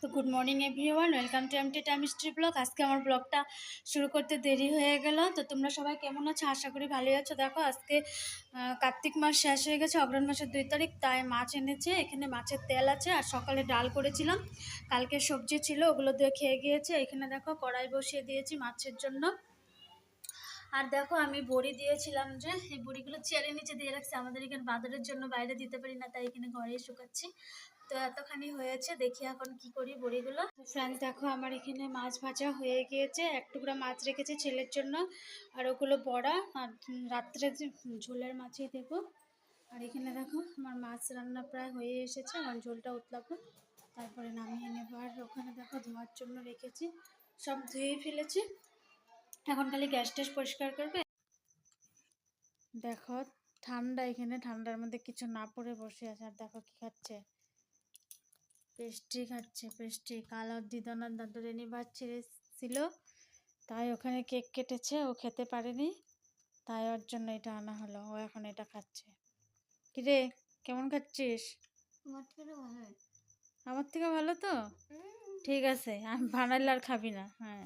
তো good morning everyone welcome to MT টাইমিস্ট্রি blog আজকে আমার ব্লগটা শুরু করতে দেরি হয়ে গেল। তো তোমরা সবাই কেমন আছো? আশা করি ভালোই আছো। দেখো, আজকে কার্তিক মাস শেষ হয়ে গেছে অগ্রহণ মাসের দুই তারিখ, তাই মাছ এনেছে। এখানে মাছের তেল আছে আর সকালে ডাল করেছিলাম। কালকে সবজি ছিল, ওগুলো দিয়ে খেয়ে গিয়েছে। এখানে দেখো, কড়াই বসিয়ে দিয়েছি মাছের জন্য। আর দেখো, আমি বড়ি দিয়েছিলাম যে, এই বড়িগুলো চেয়ারের নিচে দিয়ে রাখছি। আমাদের এখানে বাজারের জন্য বাইরে দিতে পারি না, তাই এখানে ঘরেই শুকাচ্ছি। তো এতখানি হয়েছে, দেখি এখন কি করি বড়িগুলো। ফ্রেন্ডস দেখো, আমার এখানে মাছ ভাজা হয়ে গিয়েছে। এক টুকরা মাছ রেখেছে ছেলের জন্য, আর ওগুলো বড়া, আর রাত্রে যে ঝোলের মাছই দেবো। আর এখানে দেখো, আমার মাছ রান্না প্রায় হয়ে এসেছে, আমার ঝোলটা উতলাবো। তারপরে নামিয়ে নেব। আর ওখানে দেখো, ধোয়ার জন্য রেখেছি। সব ধুয়ে ফেলেছি। এখন খালি গ্যাস ট্যাস পরিষ্কার করবে? দেখো ঠান্ডা এখানে ঠান্ডার মধ্যে কিছু না পরে বসে আছে। আর দেখো কি খাচ্ছে? পেস্ট্রি খাচ্ছে পেস্ট্রি। কাল দিদনার দাদুর অ্যানিভার্সারি ছিল তাই ওখানে কেক কেটেছে ও খেতে পারেনি তাই ওর জন্য এটা আনা হলো ও এখন এটা খাচ্ছে। কিরে কেমন খাচ্ছিস? আমার থেকে ভালো? তো? ঠিক আছে আমি বানাইলে আর খাবি না। হ্যাঁ।